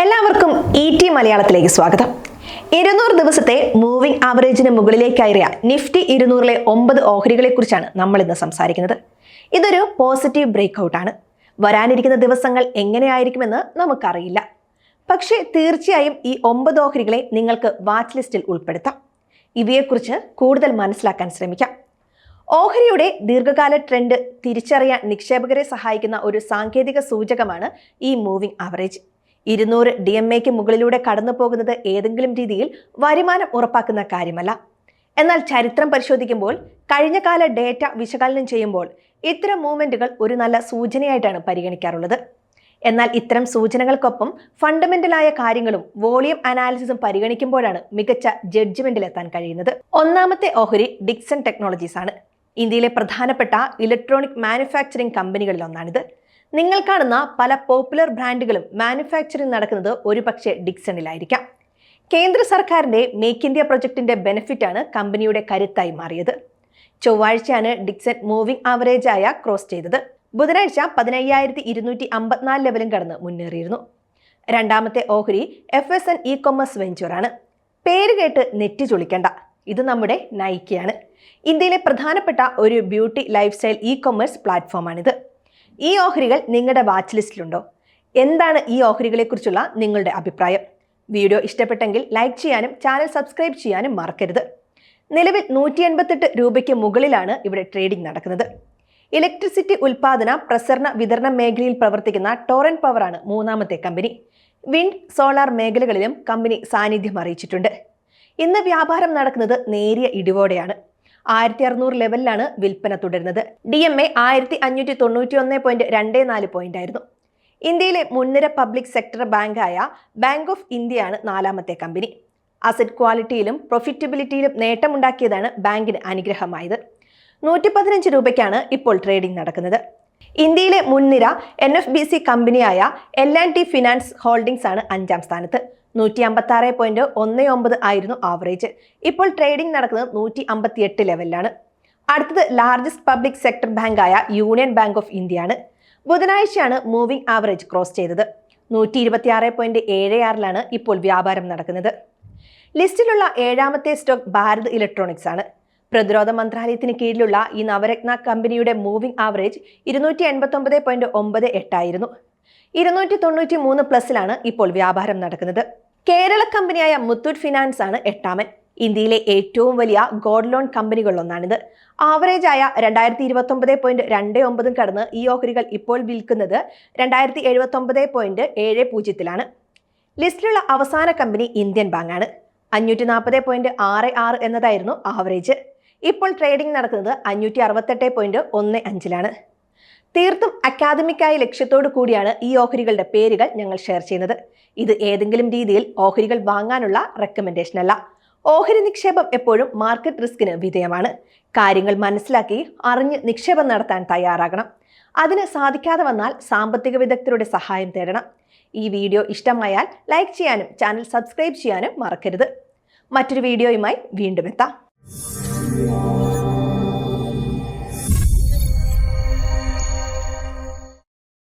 എല്ലാവർക്കും E T മലയാളത്തിലേക്ക് സ്വാഗതം. ഇരുന്നൂറ് ദിവസത്തെ മൂവിംഗ് ആവറേജിന് മുകളിലേക്ക് കയറിയ നിഫ്റ്റി ഇരുന്നൂറിലെ ഒമ്പത് ഓഹരികളെ കുറിച്ചാണ് നമ്മൾ ഇന്ന് സംസാരിക്കുന്നത്. ഇതൊരു പോസിറ്റീവ് ബ്രേക്ക് ഔട്ടാണ് വരാനിരിക്കുന്ന ദിവസങ്ങൾ എങ്ങനെയായിരിക്കുമെന്ന് നമുക്കറിയില്ല. പക്ഷേ തീർച്ചയായും ഈ ഒമ്പത് ഓഹരികളെ നിങ്ങൾക്ക് വാച്ച് ലിസ്റ്റിൽ ഉൾപ്പെടുത്താം. ഇവയെക്കുറിച്ച് കൂടുതൽ മനസ്സിലാക്കാൻ ശ്രമിക്കാം. ഓഹരിയുടെ ദീർഘകാല ട്രെൻഡ് തിരിച്ചറിയാൻ നിക്ഷേപകരെ സഹായിക്കുന്ന ഒരു സാങ്കേതിക സൂചകമാണ് ഈ മൂവിംഗ് ആവറേജ് ഇരുന്നൂറ് ഡി എം എക്ക് മുകളിലൂടെ കടന്നു പോകുന്നത് ഏതെങ്കിലും രീതിയിൽ വരുമാനം ഉറപ്പാക്കുന്ന കാര്യമല്ല. എന്നാൽ ചരിത്രം പരിശോധിക്കുമ്പോൾ കഴിഞ്ഞ കാല ഡേറ്റ വിശകലനം ചെയ്യുമ്പോൾ ഇത്തരം മൂവ്മെന്റുകൾ ഒരു നല്ല സൂചനയായിട്ടാണ് പരിഗണിക്കാറുള്ളത്. എന്നാൽ ഇത്തരം സൂചനകൾക്കൊപ്പം ഫണ്ടമെന്റലായ കാര്യങ്ങളും വോളിയം അനാലിസിസും പരിഗണിക്കുമ്പോഴാണ് മികച്ച ജഡ്ജ്മെന്റിലെത്താൻ കഴിയുന്നത്. ഒന്നാമത്തെ ഓഹരി ഡിക്സൺ ടെക്നോളജീസ് ആണ് ഇന്ത്യയിലെ പ്രധാനപ്പെട്ട ഇലക്ട്രോണിക് മാനുഫാക്ചറിംഗ് കമ്പനികളിൽ ഒന്നാണിത് നിങ്ങൾ കാണുന്ന പല പോപ്പുലർ ബ്രാൻഡുകളും മാനുഫാക്ചറിംഗ് നടക്കുന്നത് ഒരുപക്ഷെ ഡിക്സണിലായിരിക്കാം. കേന്ദ്ര സർക്കാരിന്റെ മേക്ക് ഇന്ത്യ പ്രൊജക്ടിന്റെ ബെനിഫിറ്റാണ് കമ്പനിയുടെ കരുത്തായി മാറിയത്. ചൊവ്വാഴ്ചയാണ് ഡിക്സൺ മൂവിംഗ് ആവറേജായ ക്രോസ് ചെയ്തത്. ബുധനാഴ്ച പതിനയ്യായിരത്തി ഇരുന്നൂറ്റി അമ്പത്തിനാല് ലെവലും കടന്ന് മുന്നേറിയിരുന്നു. രണ്ടാമത്തെ ഓഹരി F S N E commerce വെഞ്ചറാണ് പേര് കേട്ട് നെറ്റി ചൊളിക്കണ്ട. ഇത് നമ്മുടെ നൈക്കിയാണ് ഇന്ത്യയിലെ പ്രധാനപ്പെട്ട ഒരു beauty lifestyle E commerce പ്ലാറ്റ്ഫോമാണിത്. ഈ ഓഹരികൾ നിങ്ങളുടെ വാച്ച് ലിസ്റ്റിലുണ്ടോ എന്താണ് ഈ ഓഹരികളെക്കുറിച്ചുള്ള നിങ്ങളുടെ അഭിപ്രായം? വീഡിയോ ഇഷ്ടപ്പെട്ടെങ്കിൽ ലൈക്ക് ചെയ്യാനും ചാനൽ സബ്സ്ക്രൈബ് ചെയ്യാനും മറക്കരുത്. നിലവിൽ നൂറ്റി എൺപത്തെട്ട് രൂപയ്ക്ക് മുകളിലാണ് ഇവിടെ ട്രേഡിംഗ് നടക്കുന്നത്. ഇലക്ട്രിസിറ്റി ഉൽപാദന പ്രസരണ വിതരണ മേഖലയിൽ പ്രവർത്തിക്കുന്ന ടോറൻ പവറാണ് മൂന്നാമത്തെ കമ്പനി വിൻഡ് സോളാർ മേഖലകളിലും കമ്പനി സാന്നിധ്യം അറിയിച്ചിട്ടുണ്ട്. ഇന്ന് വ്യാപാരം നടക്കുന്നത് നേരിയ ഇടിവോടെയാണ്. ആയിരത്തി അറുന്നൂറ് ലെവലിലാണ് വിൽപ്പന തുടരുന്നത്. ഡി എം എ ആയിരത്തി അഞ്ഞൂറ്റി തൊണ്ണൂറ്റി ഒന്ന് പോയിന്റ് രണ്ട് നാല് പോയിന്റ് ആയിരുന്നു ഇന്ത്യയിലെ മുൻനിര പബ്ലിക് സെക്ടർ ബാങ്കായ ബാങ്ക് ഓഫ് ഇന്ത്യയാണ് നാലാമത്തെ കമ്പനി. അസറ്റ് ക്വാളിറ്റിയിലും പ്രൊഫിറ്റബിലിറ്റിയിലും നേട്ടമുണ്ടാക്കിയതാണ് ബാങ്കിന് അനുഗ്രഹമായത്. നൂറ്റി പതിനഞ്ച് രൂപയ്ക്കാണ് ഇപ്പോൾ ട്രേഡിംഗ് നടക്കുന്നത്. ഇന്ത്യയിലെ മുൻനിര എൻ എഫ് ബി സി കമ്പനിയായ L and T finance holdings ആണ് അഞ്ചാം സ്ഥാനത്ത്. നൂറ്റി അമ്പത്തി ആറ് പോയിന്റ് ഒന്ന് ഒമ്പത് ആയിരുന്നു ആവറേജ് ഇപ്പോൾ ട്രേഡിംഗ് നടക്കുന്നത് നൂറ്റി അമ്പത്തി എട്ട് ലെവലിലാണ് അടുത്തത് ലാർജസ്റ്റ് പബ്ലിക് സെക്ടർ ബാങ്കായ യൂണിയൻ ബാങ്ക് ഓഫ് ഇന്ത്യയാണ് ബുധനാഴ്ചയാണ് മൂവിംഗ് ആവറേജ് ക്രോസ് ചെയ്തത്. നൂറ്റി ഇരുപത്തി ആറ് പോയിന്റ് ഏഴ് ആറിലാണ് ഇപ്പോൾ വ്യാപാരം നടക്കുന്നത്. ലിസ്റ്റിലുള്ള ഏഴാമത്തെ സ്റ്റോക്ക് ഭാരത് ഇലക്ട്രോണിക്സ് ആണ്. പ്രതിരോധ മന്ത്രാലയത്തിന് കീഴിലുള്ള ഈ നവരത്ന കമ്പനിയുടെ മൂവിംഗ് ആവറേജ് ഇരുന്നൂറ്റി എൺപത്തൊമ്പത് പോയിന്റ് ഒമ്പത് എട്ടായിരുന്നു ഇരുന്നൂറ്റി തൊണ്ണൂറ്റി മൂന്ന് പ്ലസിലാണ് ഇപ്പോൾ വ്യാപാരം നടക്കുന്നത്. കേരള കമ്പനിയായ മുത്തൂറ്റ് ഫിനാൻസ് ആണ് എട്ടാമൻ. ഇന്ത്യയിലെ ഏറ്റവും വലിയ ഗോൾഡ് ലോൺ കമ്പനികളിലൊന്നാണിത്. ആവറേജ് ആയ രണ്ടായിരത്തി ഇരുപത്തി ഒമ്പത് പോയിന്റ് രണ്ട് ഒമ്പതും കടന്ന് ഈ ഓഹരികൾ ഇപ്പോൾ വിൽക്കുന്നത് രണ്ടായിരത്തി എഴുപത്തി ഒമ്പത് പോയിന്റ് ഏഴ് പൂജ്യത്തിലാണ്. ലിസ്റ്റിലുള്ള അവസാന കമ്പനി ഇന്ത്യൻ ബാങ്ക് ആണ്. അഞ്ഞൂറ്റി നാൽപ്പത് പോയിന്റ് ആറ് ആറ് എന്നതായിരുന്നു ആവറേജ് ഇപ്പോൾ ട്രേഡിംഗ് നടക്കുന്നത് അഞ്ഞൂറ്റി അറുപത്തെട്ട് പോയിന്റ് ഒന്ന് അഞ്ചിലാണ്. തീർത്തും അക്കാദമിക്കായ ലക്ഷ്യത്തോടു കൂടിയാണ് ഈ ഓഹരികളുടെ പേരുകൾ ഞങ്ങൾ ഷെയർ ചെയ്യുന്നത്. ഇത് ഏതെങ്കിലും രീതിയിൽ ഓഹരികൾ വാങ്ങാനുള്ള റെക്കമെൻഡേഷൻ അല്ല. ഓഹരി നിക്ഷേപം എപ്പോഴും മാർക്കറ്റ് റിസ്കിന് വിധേയമാണ്. കാര്യങ്ങൾ മനസ്സിലാക്കി അറിഞ്ഞ് നിക്ഷേപം നടത്താൻ തയ്യാറാകണം. അതിന് സാധിക്കാതെ വന്നാൽ സാമ്പത്തിക വിദഗ്ധരുടെ സഹായം തേടണം. ഈ വീഡിയോ ഇഷ്ടമായാൽ ലൈക്ക് ചെയ്യാനും ചാനൽ സബ്സ്ക്രൈബ് ചെയ്യാനും മറക്കരുത്. മറ്റൊരു വീഡിയോയുമായി വീണ്ടും എത്താം.